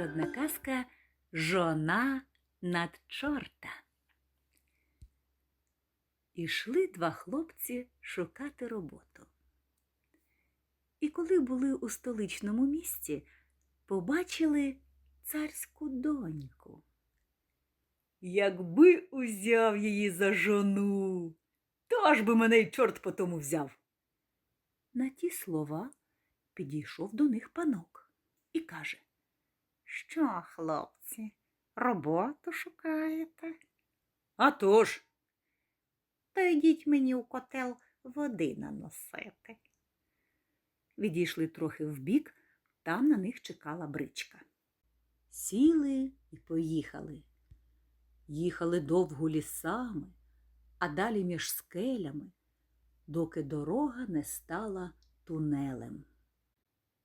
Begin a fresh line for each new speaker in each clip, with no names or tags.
Народна казка Жона над чорта. Ішли два хлопці шукати роботу. І коли були у столичному місті, побачили царську доньку. Якби узяв її за жону, то аж би мене й чорт по тому взяв. На ті слова підійшов до них панок і каже
Що, хлопці, роботу шукаєте?
А тож,
То йдіть мені у котел води наносити.
відійшли трохи вбік, там на них чекала бричка. Сіли і поїхали. Їхали довго лісами, а далі між скелями, доки дорога не стала тунелем.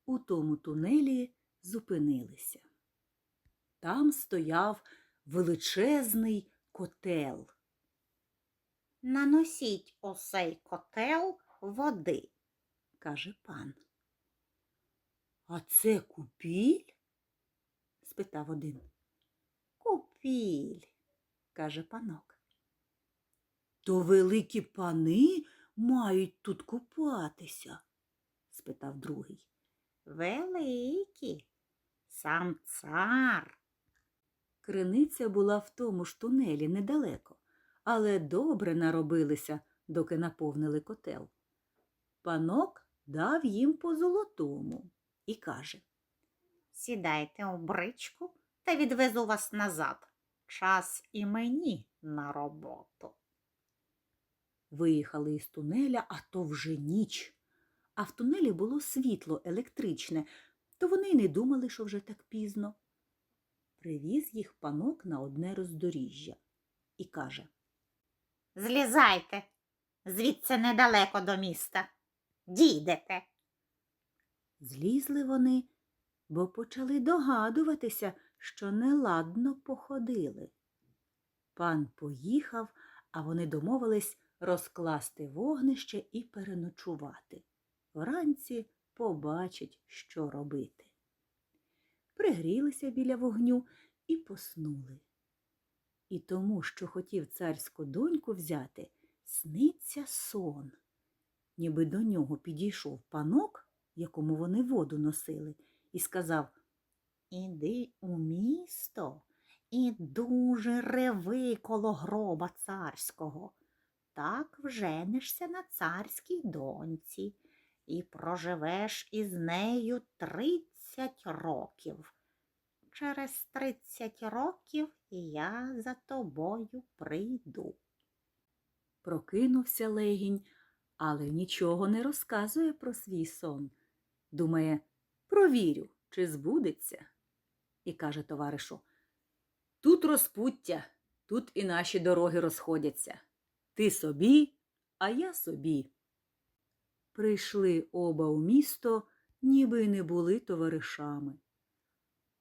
У тому тунелі зупинилися. Там стояв величезний котел.
Наносіть у сей котел води.
каже пан. А це купіль? спитав один.
Купіль.
каже панок. То великі пани мають тут купатися? спитав другий.
Великі. Сам цар.
Криниця була в тому ж тунелі недалеко, але добре наробилися, доки наповнили котел. Панок дав їм по золотому і каже
Сідайте у бричку та відвезу вас назад. Час і мені на роботу.
Виїхали із тунеля, а то вже ніч. А в тунелі було світло електричне, то вони й не думали, що вже так пізно. Привіз їх панок на одне роздоріжжя і каже
Злізайте. Звідси недалеко до міста. Дійдете.
Злізли вони, бо почали догадуватися, що неладно походили. Пан поїхав, а вони домовились розкласти вогнище і переночувати. Вранці побачать, що робити. Пригрілися біля вогню і поснули. І тому, що хотів царську доньку взяти, сниться сон. Ніби до нього підійшов панок, якому вони воду носили, і сказав
Іди у місто і дуже реви коло гроба царського. Так вженешся на царській доньці і проживеш із нею тридцять років. Через тридцять років я за тобою прийду.
Прокинувся легінь, але нічого не розказує про свій сон. Думає, провірю, чи збудеться. І каже товаришу, тут розпуття, тут і наші дороги розходяться. Ти собі, а я собі. Прийшли оба у місто, ніби й не були товаришами.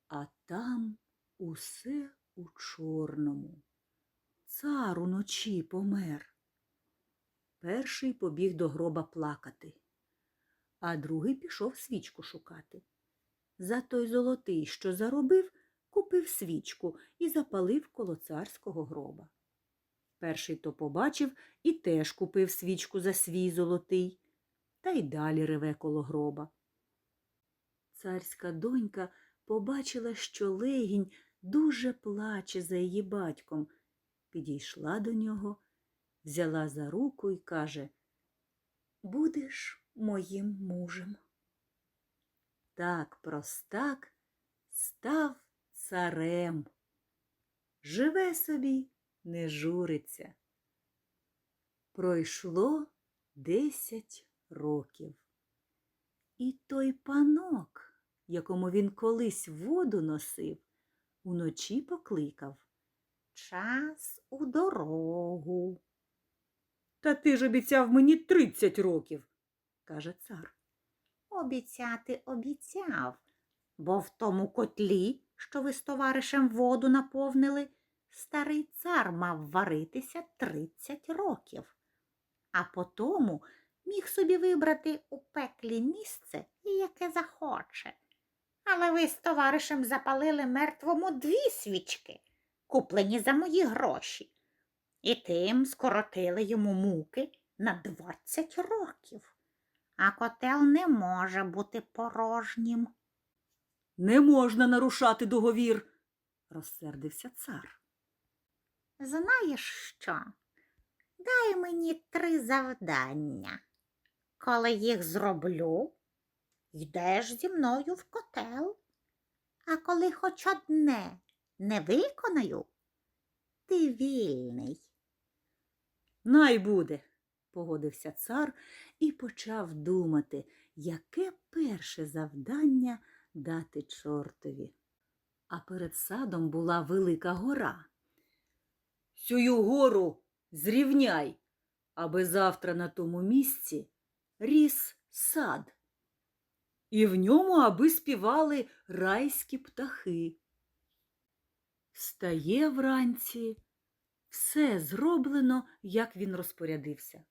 А там усе у чорному. Цар уночі помер. Перший побіг до гроба плакати, а другий пішов свічку шукати. За той золотий, що заробив, купив свічку і запалив коло царського гроба. Перший то побачив і теж купив свічку за свій золотий, та й далі реве коло гроба. Царська донька побачила, що легінь дуже плаче за її батьком, підійшла до нього взяла за руку і каже Будеш моїм мужем. Так простак став царем. Живе собі, не журиться. Пройшло десять років. І той панок, якому він колись воду носив, уночі покликав.
Час у дорогу.
Та ти ж обіцяв мені тридцять років, каже цар.
Обіцяти обіцяв, бо в тому котлі, що ви з товаришем воду наповнили, старий цар мав варитися тридцять років, а потому міг собі вибрати у пеклі місце, яке захоче. Але ви з товаришем запалили мертвому дві свічки, куплені за мої гроші, і тим скоротили йому муки на двадцять років. А котел не може бути порожнім.
Не можна нарушати договір, розсердився цар.
Знаєш що? Дай мені три завдання. Коли їх зроблю, йдеш зі мною в котел. А коли хоч одне не виконаю, ти вільний.
Най буде, погодився цар і почав думати, яке перше завдання дати чортові. А перед садом була велика гора. Сюю гору зрівняй, аби завтра на тому місці ріс сад. І в ньому аби співали райські птахи. Встає вранці, все зроблено, як він розпорядився.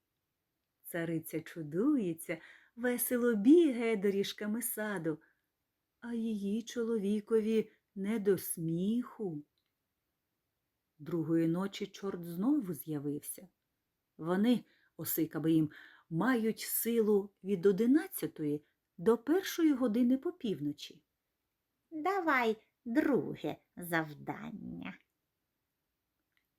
Цариця чудується, весело бігає доріжками саду, а її чоловікові не до сміху. Другої ночі чорт знову з'явився. Вони, осикаби їм, мають силу від одинадцятої до першої години по півночі.
Давай друге завдання.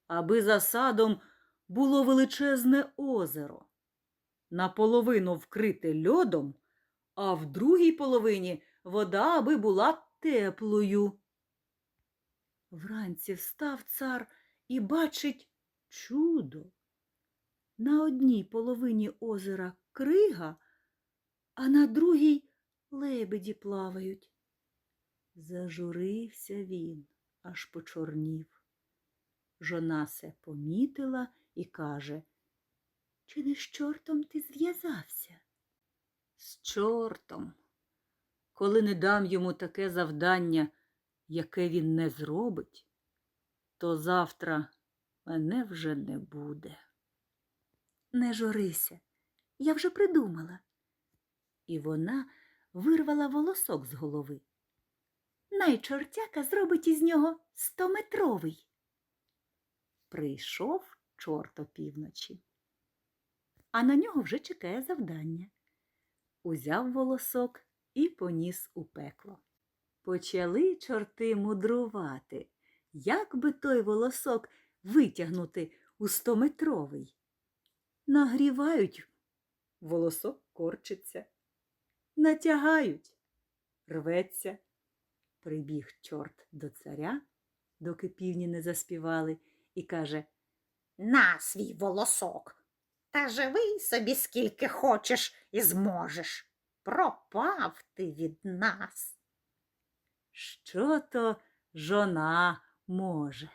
аби за садом було величезне озеро, наполовину вкрите льодом, а в другій половині вода аби була теплою. Вранці встав цар і бачить чудо. На одній половині озера крига, а на другій лебеді плавають. Зажурився він, аж почорнів. Жона се помітила і каже, Чи не з чортом ти зв'язався? З чортом. Коли не дам йому таке завдання, яке він не зробить, то завтра мене вже не буде. Не журися, я вже придумала. І вона вирвала волосок з голови. Найчортяка зробить із нього стометровий. Прийшов чорт опівночі, а на нього вже чекає завдання. Узяв волосок і поніс у пекло. Почали чорти мудрувати, як би той волосок витягнути у стометровий. Нагрівають, волосок корчиться, натягають, рветься. Прибіг чорт до царя, доки півні не заспівали, і каже
На свій волосок. Та живи собі скільки хочеш і зможеш. Пропав ти від нас.
Що то жона може?